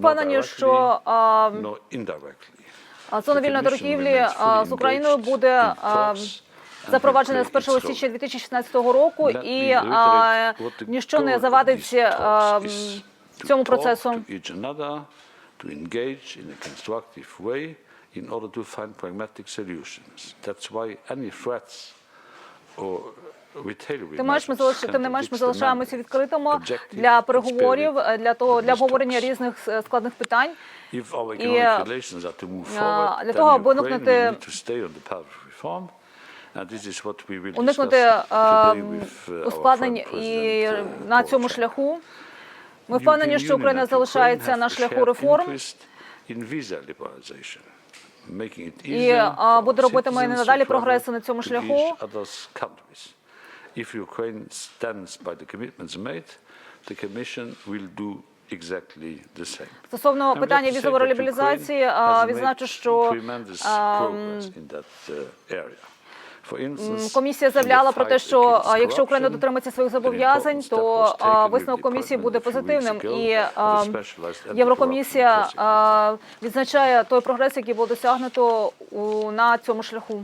впевнені, що зона вільної торгівлі з Україною буде запроваджена з 1 січня 2016 року, і а, ніщо не завадить а, цьому процесу. in order to find pragmatic solutions. That's why any threats Тим менш, ми залиш... тим не менш, ми залишаємося відкритими для переговорів, е, для того для обговорення різних е, складних питань. І, для того, аби уникнути- Уникнути е, uh, ускладнень і uh, на цьому шляху. Ми впевнені, що Україна залишається на шляху реформ і а, буде робити to надалі прогреси на цьому шляху. If Ukraine stands by the commitments made, the Commission will do exactly the same. Стосовно питання візової has відзначу, що комісія заявляла про те, що якщо Україна дотримається своїх зобов'язань, то висновок комісії буде позитивним. І Єврокомісія відзначає той прогрес, який було досягнуто на цьому шляху.